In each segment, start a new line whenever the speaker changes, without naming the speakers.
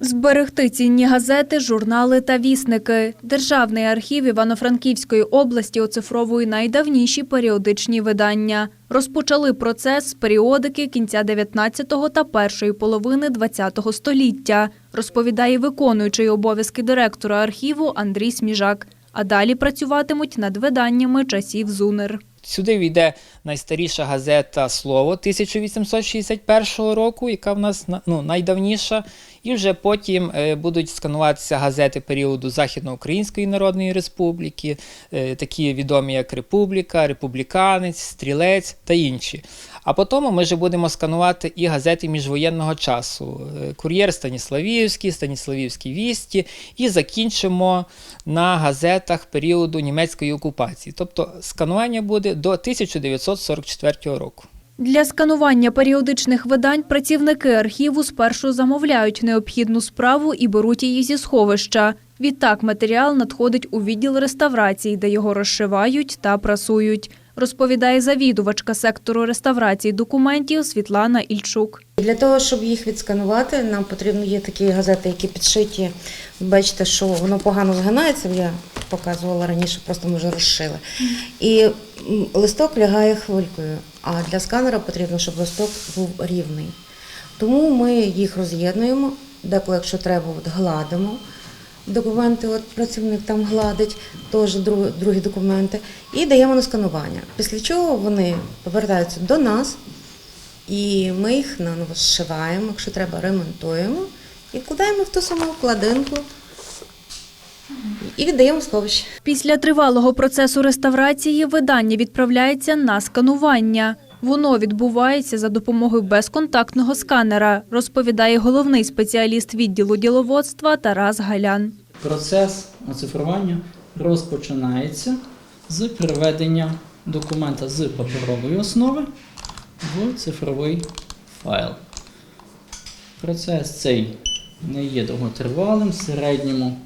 Зберегти цінні газети, журнали та вісники. Державний архів Івано-Франківської області оцифровує найдавніші періодичні видання. Розпочали процес з періодики кінця 19-го та першої половини 20-го століття, розповідає виконуючий обов'язки директора архіву Андрій Сміжак. А далі працюватимуть над виданнями часів ЗУНИР.
Сюди війде найстаріша газета Слово 1861 року, яка в нас ну, найдавніша. І вже потім е, будуть скануватися газети періоду Західноукраїнської Народної Республіки, е, такі відомі як Републіка, Републіканець, Стрілець та інші. А потім ми вже будемо сканувати і газети міжвоєнного часу: е, Кур'єр Станіславівський, Станіславівські вісті, і закінчимо на газетах періоду німецької окупації. Тобто сканування буде до 1944 року.
Для сканування періодичних видань працівники архіву спершу замовляють необхідну справу і беруть її зі сховища. Відтак матеріал надходить у відділ реставрації, де його розшивають та прасують, розповідає завідувачка сектору реставрації документів Світлана Ільчук.
Для того, щоб їх відсканувати, нам потрібно є такі газети, які підшиті. Бачите, що воно погано згинається. Я показувала раніше, просто ми вже розшили. І листок лягає хвилькою. А для сканера потрібно, щоб листок був рівний. Тому ми їх роз'єднуємо, деколи, якщо треба, от гладимо. Документи, от працівник там гладить, теж другі документи, і даємо на сканування. Після чого вони повертаються до нас, і ми їх наново зшиваємо, якщо треба, ремонтуємо і вкладаємо в ту саму вкладинку і віддаємо сховище.
Після тривалого процесу реставрації видання відправляється на сканування. Воно відбувається за допомогою безконтактного сканера, розповідає головний спеціаліст відділу діловодства Тарас Галян.
Процес оцифрування розпочинається з переведення документа з паперової основи в цифровий файл. Процес цей не є довготривалим, в середньому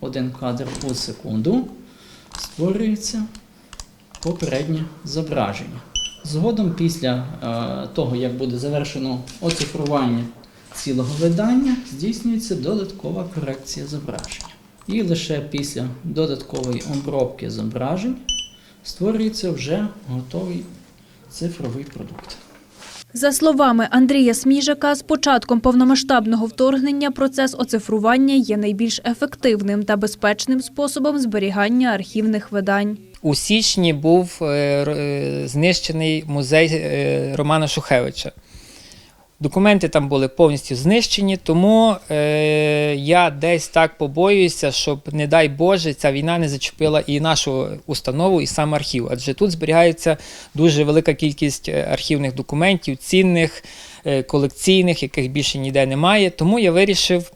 один кадр у секунду створюється попереднє зображення. Згодом, після е, того, як буде завершено оцифрування цілого видання, здійснюється додаткова корекція зображення. І лише після додаткової обробки зображень створюється вже готовий цифровий продукт.
За словами Андрія Сміжака, з початком повномасштабного вторгнення процес оцифрування є найбільш ефективним та безпечним способом зберігання архівних видань.
У січні був е, е, знищений музей е, Романа Шухевича. Документи там були повністю знищені, тому е, я десь так побоююся, щоб, не дай Боже, ця війна не зачепила і нашу установу, і сам архів. Адже тут зберігається дуже велика кількість е, архівних документів, цінних, е, колекційних, яких більше ніде немає. Тому я вирішив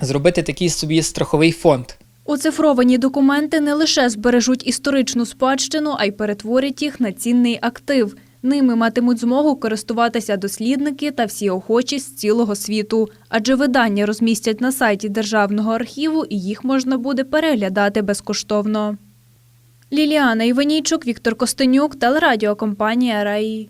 зробити такий собі страховий фонд.
Оцифровані документи не лише збережуть історичну спадщину, а й перетворять їх на цінний актив. Ними матимуть змогу користуватися дослідники та всі охочі з цілого світу, адже видання розмістять на сайті Державного архіву і їх можна буде переглядати безкоштовно. Ліліана Іванійчук, Віктор Костенюк, телерадіокомпанія Раї.